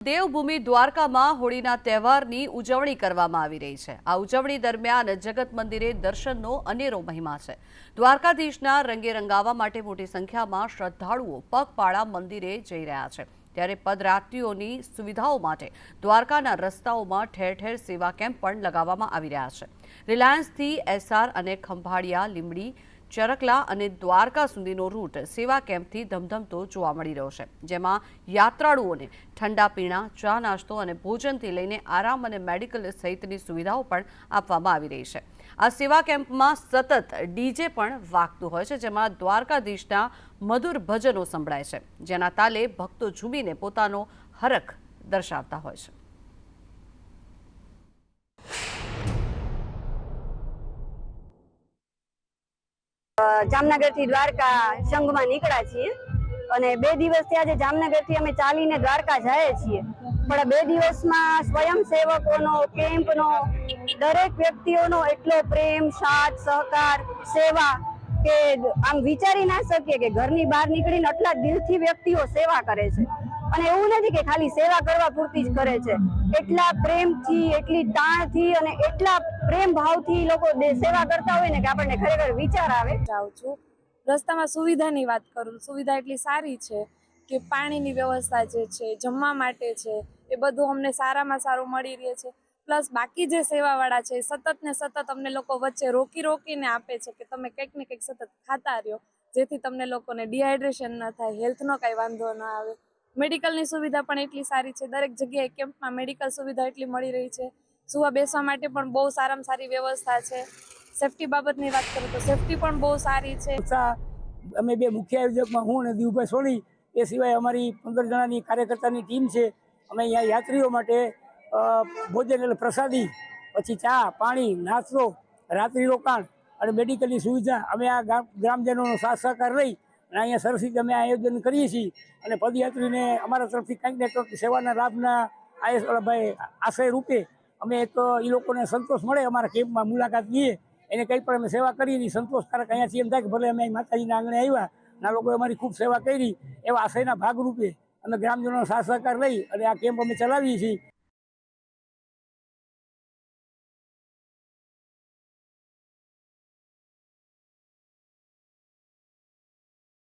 દેવભૂમિ દ્વારકામાં હોળીના તહેવારની ઉજવણી કરવામાં આવી રહી છે. આ ઉજવણી દરમિયાન જગત મંદિરે દર્શનનો અનેરો મહિમા છે. દ્વારકાધીશના રંગે રંગાવા માટે મોટી સંખ્યામાં શ્રદ્ધાળુઓ પગપાળા મંદિરે જઈ રહ્યા છે. ત્યારે પદયાત્રીઓની સુવિધાઓ માટે દ્વારકાના રસ્તાઓમાં ઠેર ઠેર સેવા કેમ્પ પણ લગાવવામાં આવી રહ્યા છે. રિલાયન્સથી એસઆર અને ખંભાળિયા લીંબડી ચરકલા અને દ્વારકા સુધીનો રૂટ સેવા કેમ્પથી ધમધમતો જોવા મળી રહ્યો છે, જેમાં યાત્રાળુઓને ઠંડા પીણા, ચા નાસ્તો અને ભોજનથી લઈને આરામ અને મેડિકલ સહિતની સુવિધાઓ પણ આપવામાં આવી રહી છે. આ સેવા કેમ્પમાં સતત ડીજે પણ વાગતું હોય છે, જેમાં દ્વારકાધીશના મધુર ભજનો સંભળાય છે, જેના તાલે ભક્તો ઝૂમીને પોતાનો હરખ દર્શાવતા હોય છે. જામનગરથી દ્વારકા સંઘમાં નીકળ્યા છીએ અને બે દિવસથી આજે જામનગરથી અમે ચાલીને દ્વારકા જઈએ છીએ. પણ બે દિવસમાં સ્વયંસેવકોનો, કેમ્પનો, દરેક વ્યક્તિઓનો એટલો પ્રેમ, સાથ, સહકાર, સેવા કે આમ વિચારી ના શકીએ કે ઘરની બહાર નીકળીને આટલા દિલથી વ્યક્તિઓ સેવા કરે છે. અને એવું નથી કે ખાલી સેવા કરવા પૂરતી જ કરે છે. એટલા પ્રેમથી, એટલી તાણથી અને એટલા પ્રેમ ભાવથી લોકો સેવા કરતા હોય ને કે આપણને ખરેખર વિચાર આવે. જાઉં છું. રસ્તામાં સુવિધાની વાત કરું, સુવિધા એટલી સારી છે કે પાણીની વ્યવસ્થા જે છે, જમવા માટે છે, એ બધું અમને સારામાં સારું મળી રહે છે. પ્લસ બાકી જે સેવાવાળા છે સતત ને સતત અમને લોકો વચ્ચે રોકી રોકીને આપે છે કે તમે કંઈક ને કંઈક સતત ખાતા રહ્યો, જેથી તમને લોકોને ડિહાઇડ્રેશન ન થાય હેલ્થનો કાંઈ વાંધો ન આવે. મેડિકલની સુવિધા પણ એટલી સારી છે. દરેક જગ્યાએ કેમ્પમાં મેડિકલ સુવિધા એટલી મળી રહી છે. સુવા બેસવા માટે પણ બહુ સારામાં સારી વ્યવસ્થા છે. સેફટી બાબતની વાત કરું તો સેફટી પણ બહુ સારી છે. અમે બે મુખ્ય આયોજકમાં હું અને દીવભાઈ સોની, એ સિવાય અમારી પંદર જણાની કાર્યકર્તાની ટીમ છે. અમે અહીંયા યાત્રીઓ માટે ભોજન એટલે પ્રસાદી, પછી ચા, પાણી, નાસ્તો, રાત્રિ રોકાણ અને મેડિકલની સુવિધા. અમે આ ગ્રામજનોનો સાથ સહકાર લઈ અને અહીંયા સરસ અમે આયોજન કરીએ છીએ. અને પદયાત્રીને અમારા તરફથી કંઈક ને કંઈક સેવાના લાભના આયસ ભાઈ, આશય રૂપે અમે એક એ લોકોને સંતોષ મળે અમારા કેમ્પમાં મુલાકાત લઈએ. એને કંઈ પણ અમે સેવા કરી એની સંતોષકારક અહીંયાથી એમ થાય કે ભલે અમે માતાજીના આંગણે આવ્યા, ના લોકોએ અમારી ખૂબ સેવા કરી એવા આશયના ભાગરૂપે અમે ગ્રામજનોનો સાથ સહકાર લઈ અને આ કેમ્પ અમે ચલાવીએ છીએ.